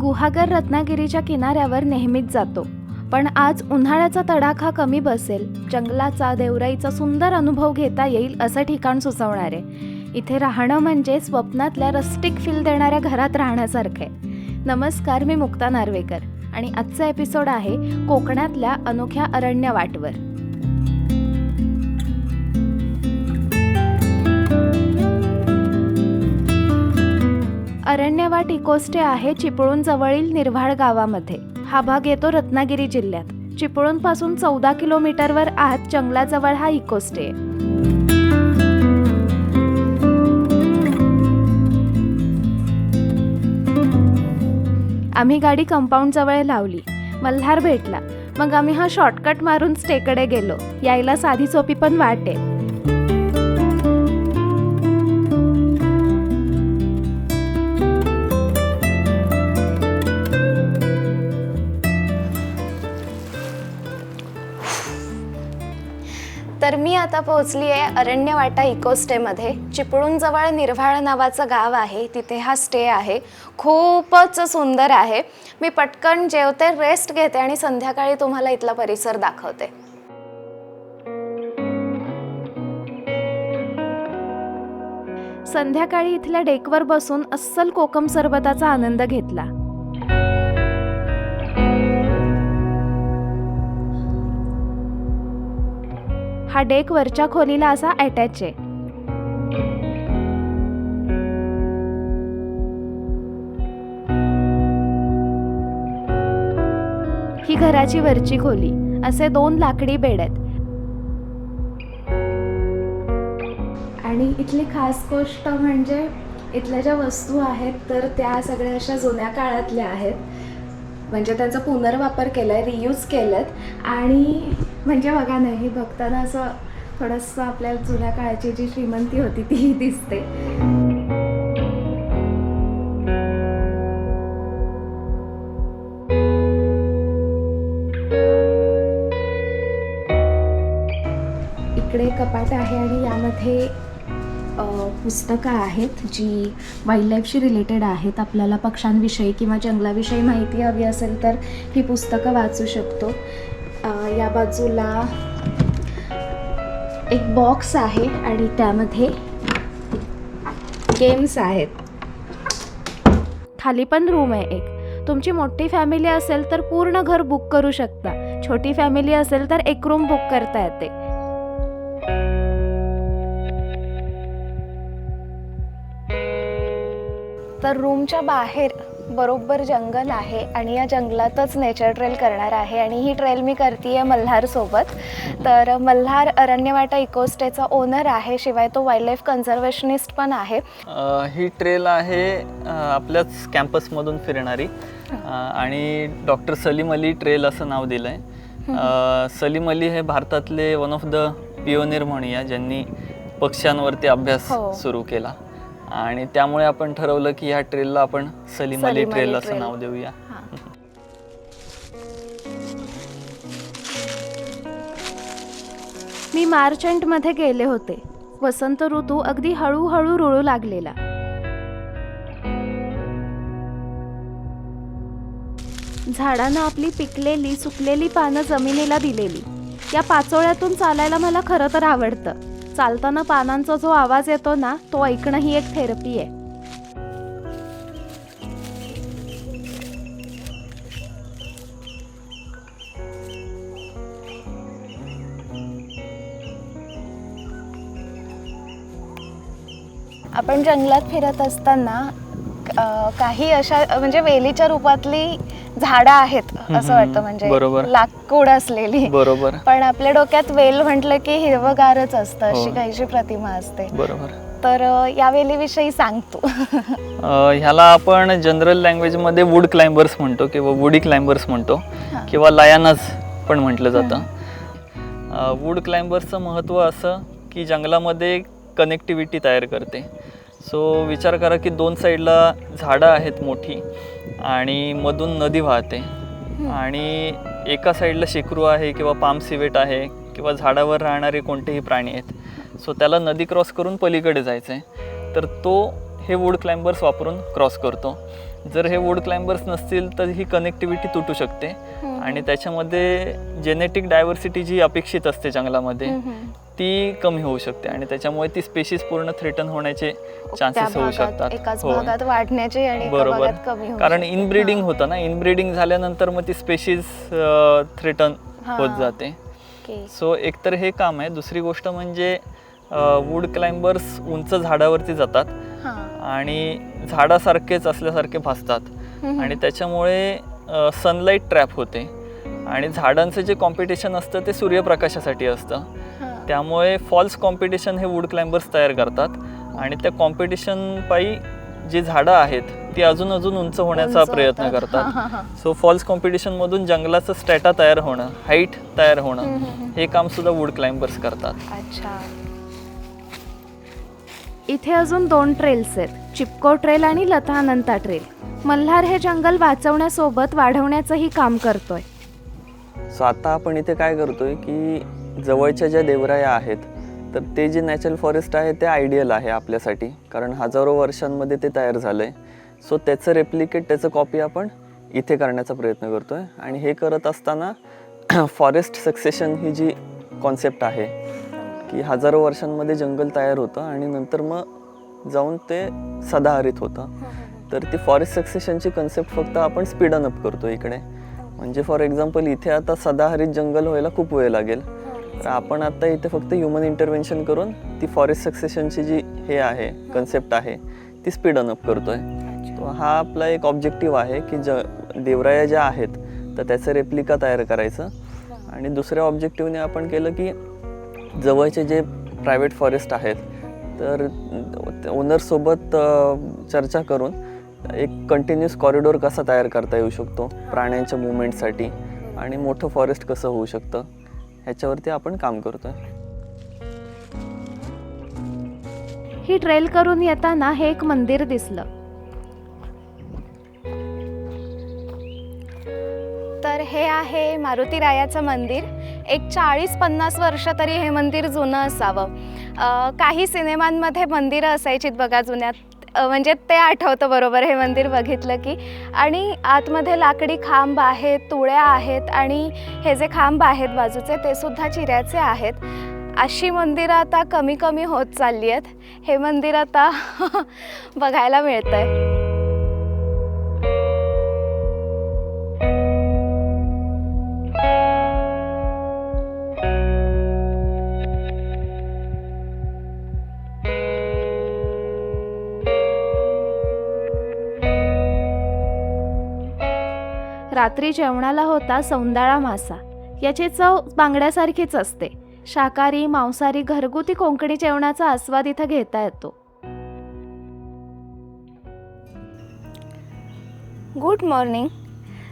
गुहागर रत्नागिरीच्या किनाऱ्यावर नेहमीच जातो. पण आज उन्हाळ्याचा तडाखा कमी बसेल. जंगलाचा देवराईचा सुंदर अनुभव घेता येईल असं ठिकाण सुचवणारे. इथे राहणं म्हणजे स्वप्नातल्या रस्टिक फील देणाऱ्या घरात राहण्यासारखं आहे. नमस्कार मी मुक्ता नार्वेकर. आणि आजचा एपिसोड आहे कोकणातल्या अनोख्या अरण्य वाटवर अरण्यवाट इकोस्टे आहे चिपळूण जवळील निर्व्हाळ गावामध्ये. हा भाग येतो रत्नागिरी जिल्ह्यात. चिपळूणपासून चौदा किलोमीटरवर आत जंगलाजवळ हा इकोस्टे. आम्ही गाडी कंपाऊंड जवळ लावली. मल्हार भेटला. मग आम्ही हा शॉर्टकट मारून स्टेकडे गेलो. यायला साधी सोपी पण वाट. आहे तर मी आता पोहोचली आहे अरण्यवाटा इको स्टेमध्ये चिपळूणजवळ निर्व्हाळ नावाचं गाव आहे. तिथे हा स्टे आहे. खूपच सुंदर आहे. मी पटकन जेवते रेस्ट घेते आणि संध्याकाळी तुम्हाला इथला परिसर दाखवते. संध्याकाळी इथल्या डेकवर बसून अस्सल कोकम सरबताचा आनंद घेतला. हा डेक वरच्या खोलीला असा अटॅच आहे. ही घराची वरची खोली. असे दोन लाकडी बेड आहेत. आणि इथली खास गोष्ट म्हणजे इथल्या ज्या वस्तू आहेत तर त्या सगळ्या अशा जुन्या काळातल्या आहेत. म्हणजे त्यांचा पुनर्वापर केला आहे रियूज केलं आणि म्हणजे बघा नाही हे बघताना असं थोडंसं आपल्या जुन्या काळाची जी श्रीमंती होती ती दिसते. इकडे कपाट आहे आणि यामध्ये पुस्तकं आहेत जी वाईल्ड लाईफशी रिलेटेड आहेत. आपल्याला पक्ष्यांविषयी किंवा जंगलाविषयी माहिती हवी असेल तर ही पुस्तकं वाचू शकतो. या बाजूला एक बॉक्स आहे आणि त्यामध्ये गेम्स आहेत. खाली पण रूम आहे एक. तुमची मोठी फॅमिली असेल तर पूर्ण घर बुक करू शकता. छोटी फॅमिली असेल तर एक रूम बुक करता येते. तर रूमच्या बाहेर बरोबर जंगल आहे आणि या जंगलातच नेचर ट्रेल करणार आहे आणि ही ट्रेल मी करते आहे मल्हारसोबत तर मल्हार अरण्यवाटा इकोस्टेचा ओनर आहे शिवाय तो वाईल्ड लाईफ कन्झर्वेशनिस्ट पण आहे. ही ट्रेल आहे आपल्याच कॅम्पसमधून फिरणारी. आणि डॉक्टर सलीम अली ट्रेल असं नाव दिलं आहे सलीम अली हे भारतातले वन ऑफ द पिओनियर म्हणूया ज्यांनी पक्ष्यांवरती अभ्यास हो. सुरू केला. आणि त्यामुळे आपण ठरवलं की ह्या ट्रेलला आपण सलीम अली ट्रेल असं. नाव देऊया. मी मार्च एंडमध्ये गेले होते. वसंत ऋतू अगदी हळूहळू रुळू लागलेला. झाडानं आपली पिकलेली सुकलेली पानं जमिनीला दिलेली. या पाचोळ्यातून चालायला मला खरं तर आवडतं. चालताना पानांचा जो आवाज येतो ना तो ऐकणं ही एक थेरपी आहे. आपण जंगलात फिरत असताना काही अशा म्हणजे वेलीच्या रूपातली झाडं आहेत असं वाटतं. म्हणजे बरोबर. लाकूड असलेली. बरोबर. पण आपल्या डोक्यात वेल म्हटलं की हिरवगारच असतं अशी हो. काहीशी प्रतिमा असते. बरोबर. तर या वेलीविषयी सांगतो ह्याला आपण जनरल लँग्वेजमध्ये वूड क्लाइंबर्स म्हणतो किंवा वुडी क्लाइंबर्स म्हणतो. किंवा लायनज पण म्हटलं जातं. वूड क्लाइंबर्सचं महत्त्व असं की जंगलामध्ये कनेक्टिव्हिटी तयार करते. सो विचार करा की दोन साईडला झाडं आहेत मोठी आणि मधून नदी वाहते. आणि एका साईडला शेकरू आहे किंवा पाम सिवेट आहे किंवा झाडावर राहणारे कोणतेही प्राणी आहेत. सो त्याला नदी क्रॉस करून पलीकडे जायचं आहे तर तो हे वूड क्लाइंबर्स वापरून क्रॉस करतो. जर हे वूड क्लाइंबर्स नसतील तर ही कनेक्टिव्हिटी तुटू शकते. आणि त्याच्यामध्ये जेनेटिक डायव्हर्सिटी जी अपेक्षित असते जंगलामध्ये. ती कमी होऊ शकते आणि त्याच्यामुळे ती स्पेशीज पूर्ण थ्रेटन होण्याचे चान्सेस होऊ शकतात एकाच हो. भागात वाढण्याचे आणि बरोबर कारण. इनब्रीडिंग. होतं ना इनब्रीडिंग झाल्यानंतर मग ती स्पेशीज थ्रेटन. होत जाते. सो एकतर हे काम आहे दुसरी गोष्ट म्हणजे वूड क्लाइंबर्स उंच झाडावरती जातात हा. आणि झाडासारखेच असल्यासारखे भासतात. आणि त्याच्यामुळे सनलाईट ट्रॅप होते आणि झाडांचं जे कॉम्पिटिशन असतं ते सूर्यप्रकाशासाठी असतं. त्यामुळे फॉल्स कॉम्पिटिशन हे वूड क्लाइंबर्स तयार करतात. आणि त्या कॉम्पिटिशन पायी जी झाडं आहेत ती अजून अजून उंच होण्याचा प्रयत्न. करतात. सो फॉल्स कॉम्पिटिशनमधून जंगलाचं स्टॅटा तयार होणं हाईट तयार होणं. हे काम सुद्धा वूड क्लाइंबर्स करतात. अच्छा. इथे अजून दोन ट्रेल्स आहेत. चिपको ट्रेल आणि लता अनंता ट्रेल मल्हार हे जंगल वाचवण्यासोबत वाढवण्याचंही काम करतोय. सो आता आपण इथे काय करतोय की जवळच्या ज्या देवराया आहेत तर ते जे नॅचरल फॉरेस्ट आहे ते आयडियल आहे आपल्यासाठी. कारण हजारो वर्षांमध्ये ते तयार झालं आहे सो त्याचं रेप्लिकेट त्याचं कॉपी आपण इथे करण्याचा प्रयत्न करतो आहे आणि हे करत असताना फॉरेस्ट सक्सेशन ही जी कॉन्सेप्ट आहे की हजारो वर्षांमध्ये जंगल तयार होतं आणि नंतर मग जाऊन ते सदाहरित होतं. तर ती फॉरेस्ट सक्सेशनची कन्सेप्ट फक्त आपण स्पीडन अप करतो इकडे. म्हणजे फॉर एक्झाम्पल इथे आता सदाहरित जंगल व्हायला खूप वेळ लागेल. तर आपण आता इथे फक्त ह्युमन इंटरव्हेन्शन करून ती फॉरेस्ट सक्सेशनची जी हे आहे कन्सेप्ट आहे ती स्पीड अप करतो आहे हा आपला एक ऑब्जेक्टिव्ह आहे की ज देवराया ज्या आहेत तर त्याचं रेप्लिका तयार करायचं. आणि दुसऱ्या ऑब्जेक्टिव्हने आपण केलं की जवळचे जे प्रायव्हेट फॉरेस्ट आहेत तर ओनरसोबत चर्चा करून एक कंटिन्युअस कॉरिडोर कसा तयार करता येऊ शकतो प्राण्यांच्या मुवमेंटसाठी आणि मोठं फॉरेस्ट कसं होऊ शकतं? ह्याच्यावरती आपण काम करतोय. ही ट्रेल करून येताना हे एक मंदिर दिसलं. तर हे आहे मारुती रायाचं मंदिर. एक चाळीस पन्नास वर्ष तरी हे मंदिर जुनं असावं. काही सिनेमांमध्ये मंदिरं असायचीत बघा जुन्यात. म्हणजे ते आठवतं बरोबर हे मंदिर बघितलं की. आणि आतमध्ये लाकडी खांब आहेत तुळ्या आहेत आणि हे जे खांब आहेत बाजूचे ते सुद्धा चिऱ्याचे आहेत. अशी मंदिरं आता कमी कमी होत चालली आहेत. हे मंदिर आता बघायला मिळतं आहे रात्री जेवणाला होता सौंदाळा मासा. याची चव बांगड्यासारखीच असते. शाकाहारी मांसाहारी घरगुती कोंकणी जेवणाचा आस्वाद इथं घेता येतो. Good morning.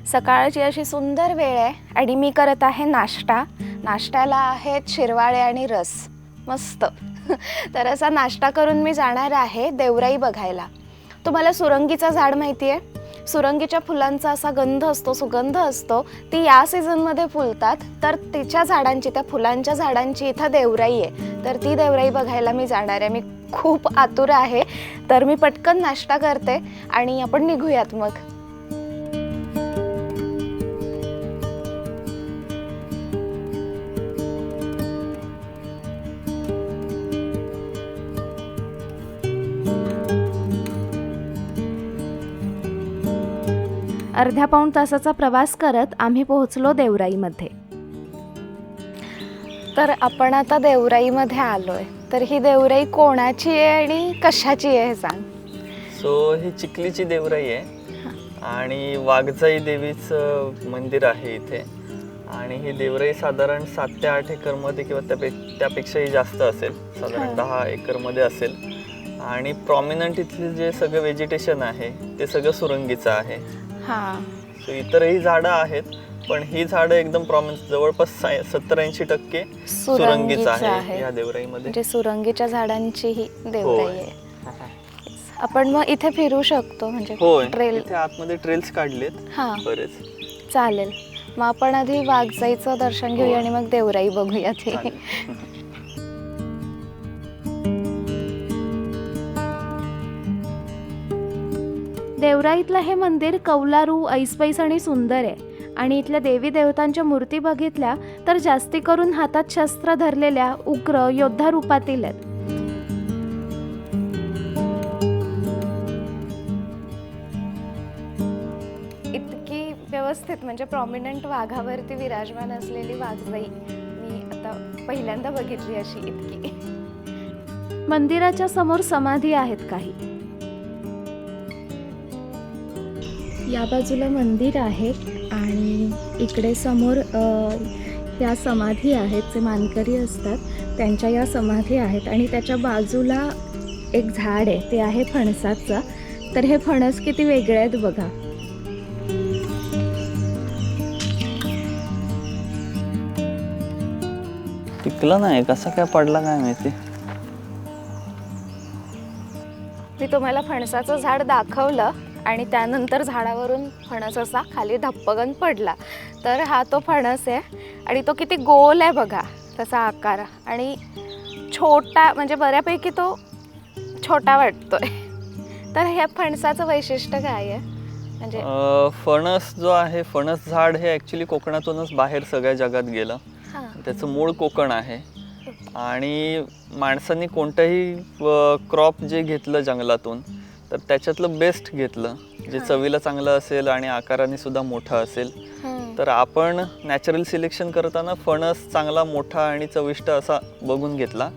सकाळची अशी सुंदर वेळ आहे आणि मी करत आहे नाश्ता. नाश्त्याला आहेत शिरवाळे आणि रस. मस्त. तर असा नाश्ता करून मी जाणार आहे देवराई बघायला. तुम्हाला सुरंगीचं झाड माहिती आहे सुरंगीच्या फुलांचा असा गंध असतो सुगंध असतो ती या सीझनमध्ये फुलतात. तर तिच्या झाडांची त्या फुलांच्या झाडांची इथं देवराई आहे. तर ती देवराई बघायला मी जाणार आहे. मी खूप आतुर आहे. तर मी पटकन नाश्ता करते आणि आपण निघूयात मग. अर्ध्या पाऊण तासाचा प्रवास करत आम्ही पोहोचलो देवराईमध्ये. तर आपण आता देवराईमध्ये आलोय. तर ही देवराई कोणाची आहे आणि कशाची आहे हे सांग. सो ही चिखलीची देवराई आहे. आणि वाघजाई देवीचं मंदिर आहे इथे. आणि ही देवराई साधारण सात ते आठ एकरमध्ये किंवा त्यापे त्यापेक्षाही जास्त असेल. साधारण दहा एकरमध्ये असेल. आणि प्रॉमिनंट इथले जे सगळं व्हेजिटेशन आहे ते सगळं सुरंगीचं आहे. हां. सो इतरही झाडं आहेत पण ही झाडं एकदम प्रॉमिन जवळपास सत्तर ऐंशी टक्के सुरंगीच आहे या देवराईमध्ये. म्हणजे सुरंगीच्या झाडांची ही. देवराई आहे. आपण मग इथे फिरू शकतो म्हणजे होय. ट्रेल इथे आतमध्ये ट्रेल्स काढलेत. हां. बरेच. चालेल. मग आपण आधी वाघजाईचं दर्शन घेऊया आणि मग देवराई बघूया ते. चालेल. देवराईतलं हे मंदिर कौलारू ऐसपैस आणि सुंदर आहे. आणि इथल्या देवी देवतांच्या मूर्ती बघितल्या तर जास्ती करून हातात शस्त्र धरलेल्या उग्र योद्धा रूपातील आहेत. इतकी व्यवस्थित म्हणजे प्रॉमिनंट वाघावरती विराजमान असलेली वाघबाई मी आता पहिल्यांदा बघितली अशी इतकी. मंदिराच्या समोर समाधी आहेत काही. या बाजूला मंदिर आहे आणि इकडे समोर अ, या समाधी आहेत जे मानकरी असतात त्यांच्या या समाधी आहेत आणि त्याच्या बाजूला एक झाड आहे ते आहे फणसाचं. तर हे फणस किती वेगळे आहेत बघा. पिकलं नाही कसा काय पडला काय माहिती? मी तुम्हाला फणसाचं झाड दाखवलं. आणि त्यानंतर झाडावरून फणस असा खाली धप्पगन पडला. तर हा तो फणस आहे आणि तो किती गोल आहे बघा त्याचा आकार. आणि छोटा म्हणजे बऱ्यापैकी तो छोटा वाटतोय. तर ह्या फणसाचं वैशिष्ट्य काय आहे? म्हणजे फणस जो आहे फणस झाड हे ॲक्च्युली कोकणातूनच बाहेर सगळ्या जगात गेलं. त्याचं मूळ कोकण आहे. आणि माणसांनी कोणतंही क्रॉप जे घेतलं जंगलातून तर त्याच्यातलं बेस्ट घेतलं जे. चवीला चांगलं असेल आणि आकाराने सुद्धा मोठं असेल. तर आपण नॅचरल सिलेक्शन करताना फणस चांगला मोठा आणि चविष्ट असा बघून घेतला.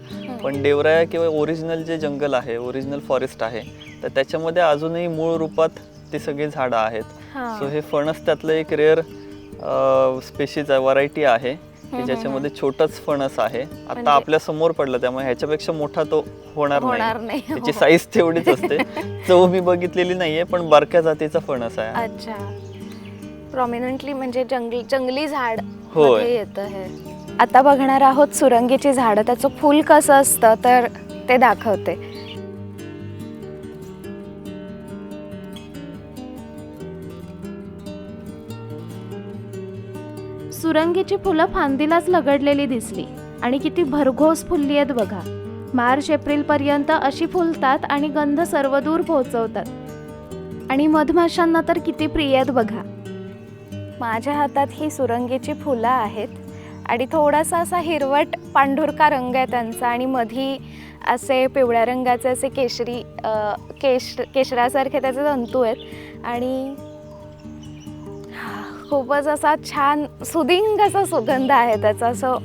पण देवराया किंवा ओरिजिनल जे जंगल आहे ओरिजिनल फॉरेस्ट आहे तर त्याच्यामध्ये अजूनही मूळ रूपात ती सगळी झाडं आहेत. सो हे फणस त्यातलं एक रेअर स्पेशीज आहे व्हरायटी आहे की ज्याच्यामध्ये छोटच फणस आहे. म्हणजे- आता आपल्यासमोर पडला त्यामुळे ह्याच्यापेक्षा मोठा तो होणार होणार नाही नाही त्याची हो. साईज तेवढीच असते. चव मी बघितलेली नाहीये पण बारक्या जातीचा फणस आहे. अच्छा. प्रॉमिनंटली म्हणजे जंगली जंगली झाड. मध्ये येतं हे. आता बघणार आहोत सुरंगीची झाडं. त्याचं फूल कसं असतं तर ते दाखवते. सुरंगीची फुलं फांदीलाच लगडलेली दिसली. आणि किती भरघोस फुलली आहेत बघा. मार्च एप्रिल पर्यंत अशी फुलतात आणि गंध सर्वदूर पोहोचवतात. आणि मधमाशांना तर किती प्रिय आहेत बघा. माझ्या हातात ही सुरंगीची फुलं आहेत आणि थोडासा असा हिरवट पांढुरका रंग आहे त्यांचा आणि मधी असे पिवळ्या रंगाचे असे केशरी केश केशरासारखे त्याचे तंतू आहेत. आणि खूपच असा छान सुदिंग असा सुगंध आहे त्याचा. असं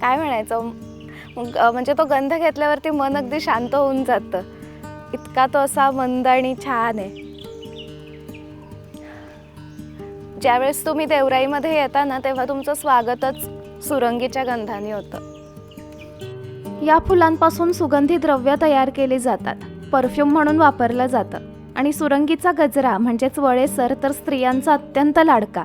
काय म्हणायचं? मग, म्हणजे तो गंध घेतल्यावरती मन अगदी शांत होऊन जातं. इतका तो असा मंद आणि छान आहे. ज्यावेळेस तुम्ही देवराईमध्ये येता ना तेव्हा तुमचं स्वागतच सुरंगीच्या गंधाने होतं. या फुलांपासून सुगंधी द्रव्य तयार केली जातात. परफ्यूम म्हणून वापरलं जातं. आणि सुरंगीचा गजरा म्हणजेच वळेसर तर स्त्रियांचा अत्यंत लाडका.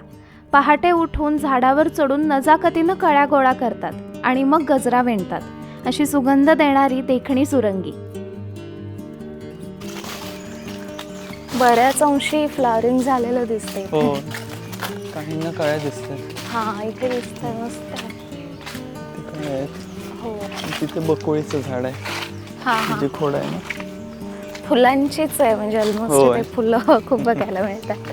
पहाटे उठून झाडावर चढून नजाकतीनं कळ्या गोळा करतात आणि मग गजरा विणतात. अशी सुगंध देणारी देखणी सुरंगी. बऱ्याच अंशी फ्लॉवरिंग झालेलं दिसते हो. काहींना कळ्या दिसतात. हा इथे दिसतंय मस्त. आहेत. हो. तिथे बकोळीचं झाड आहे. हा हा. जे खोड आहे ना. फुलांचीच आहे म्हणजे ऑलमोस्ट होय. ते फुलं खूप बघायला मिळतात.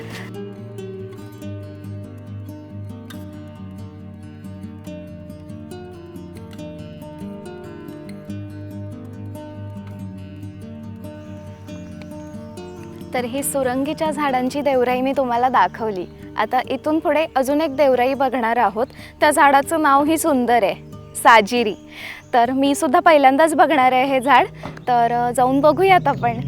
तर ही सुरंगीच्या झाडांची देवराई मी तुम्हाला दाखवली. आता इथून पुढे अजून एक देवराई बघणार आहोत. त्या झाडाचं नाव ही सुंदर आहे साजिरी. तर मी सुद्धा पहिल्यांदाच बघणार आहे हे झाड. तर जाऊन बघूयात आपण.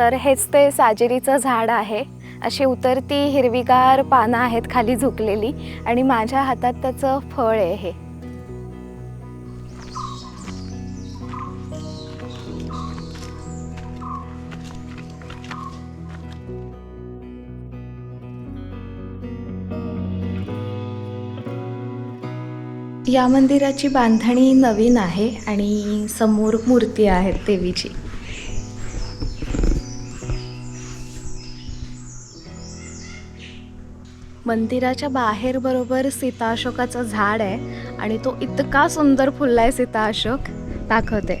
तर हेच ते साजेरीचं झाड आहे. अशी उतरती हिरवीगार पानं आहेत खाली झुकलेली आणि माझ्या हातात त्याचं फळ आहे हे. या मंदिराची बांधणी नवीन आहे आणि समोर मूर्ती आहे देवीची. मंदिराच्या बाहेर बरोबर सीता अशोकाचं झाड आहे आणि तो इतका सुंदर फुललाय सीता अशोक दाखवते.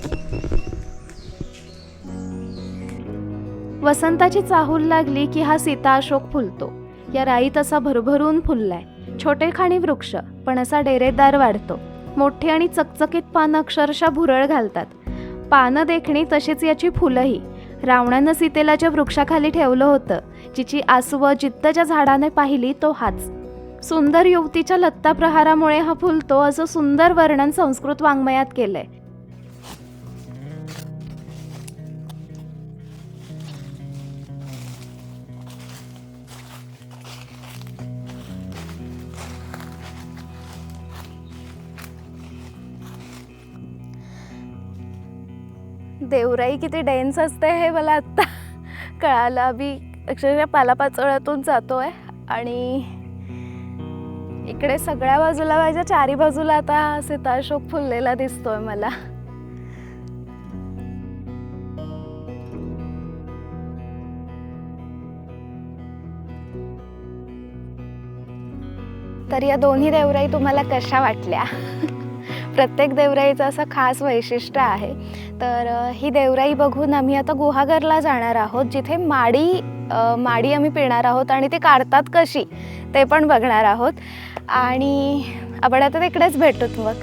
वसंताची चाहूल लागली की हा सीता अशोक फुलतो. या राईत असा भरभरून फुललाय. छोटे खाणी वृक्ष पण असा डेरेदार वाढतो. मोठी आणि चकचकीत पानं अक्षरशः भुरळ घालतात. पानं देखणी तशीच याची फुलंही. रावणानं सीतेला ज्या वृक्षाखाली ठेवलं होतं. जिची आसवं जित्तच्या झाडाने पाहिली तो हाच. सुंदर युवतीच्या लत्ता प्रहारामुळे हा फुलतो असं सुंदर वर्णन संस्कृत वाङ्मयात केलंय. देवराई किती डेन्स असते हे मला आत्ता कळालं. आम्ही अक्षरशः पालापाचोळ्यातून जातो आहे आणि इकडे सगळ्या बाजूला माझ्या चारी बाजूला आता सीताशोक फुललेला दिसतोय मला. तर या दोन्ही देवराई तुम्हाला कशा वाटल्या? प्रत्येक देवराईचं असं खास वैशिष्ट्य आहे. तर ही देवराई बघून आम्ही आता गुहागरला जाणार आहोत जिथे माडी माडी आम्ही पिणार आहोत आणि ती काढतात कशी ते पण बघणार आहोत. आणि आपण आता तिकडेच भेटूत मग.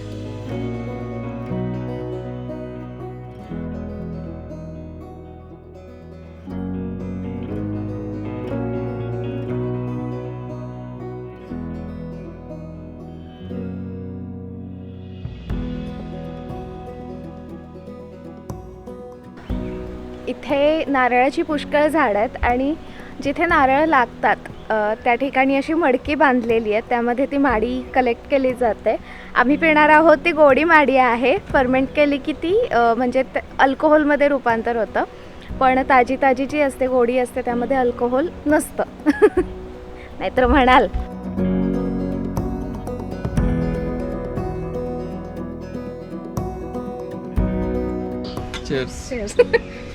इथे नारळाची पुष्कळ झाडं आहेत आणि जिथे नारळ लागतात त्या ठिकाणी अशी मडकी बांधलेली आहे. त्यामध्ये ती माडी कलेक्ट केली जाते. आम्ही पिणार आहोत ती गोडी माडी आहे. फर्मेंट केली की ती म्हणजे अल्कोहोलमध्ये रूपांतर होतं. पण ताजी ताजी जी असते गोडी असते त्यामध्ये अल्कोहोल नसतं. नाहीतर म्हणाल.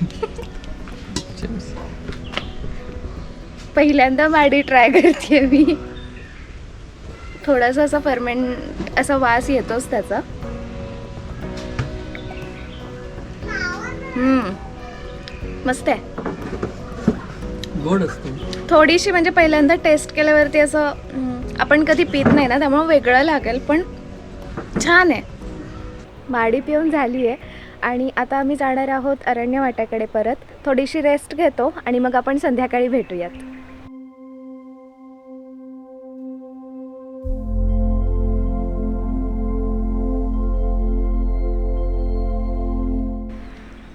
पहिल्यांदा माडी ट्राय करते मी. थोडासा असा फर्मेंट असा वास येतोच त्याचा. हम्म. मस्त आहे. गोड असतो. थोडीशी म्हणजे पहिल्यांदा टेस्ट केल्यावरती असं आपण कधी पित नाही ना त्यामुळे वेगळं लागेल पण छान आहे. माडी पिऊन झाली आहे आणि आता आम्ही जाणार आहोत अरण्य वाट्याकडे परत. थोडीशी रेस्ट घेतो आणि मग आपण संध्याकाळी भेटूयात.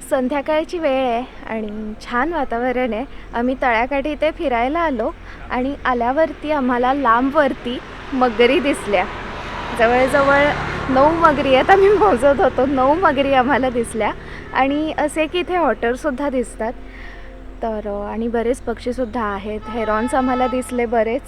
संध्याकाळची वेळ आहे आणि छान वातावरण आहे. आम्ही तळ्याकाठी इथे फिरायला आलो आणि आल्यावरती आम्हाला लांबवरती मगरी दिसल्या. जवळजवळ नऊ मगरी आहेत आम्ही मोजत होतो. नऊ मगरी आम्हाला दिसल्या. आणि असे की इथे ऑटरसुद्धा दिसतात. तर आणि बरेच पक्षीसुद्धा आहेत. हेरॉन्स आम्हाला दिसले बरेच.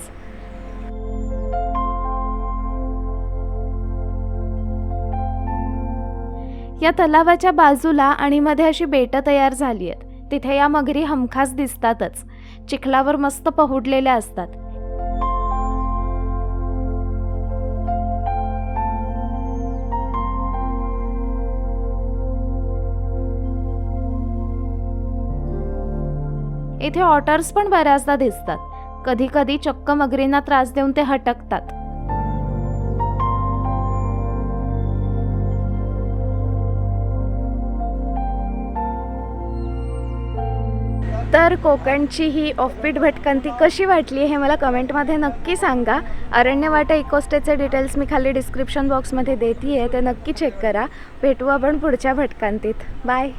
या तलावाच्या बाजूला आणि मध्ये अशी बेटं तयार झाली आहेत. तिथे या मगरी हमखास दिसतातच. चिखलावर मस्त पहुडलेल्या असतात. इथे ऑटर्स पण बऱ्याचदा दिसतात. कधी कधी चक्क मगरींना त्रास देऊन ते हटकतात. तर कोकणची ही ऑफपीट भटकंती कशी वाटली हे मला कमेंटमध्ये नक्की सांगा. अरण्यवाटा इकोस्टेचे डिटेल्स मी खाली डिस्क्रिप्शन बॉक्समध्ये देते आहे ते नक्की चेक करा. भेटू आपण पुढच्या भटकंतीत. बाय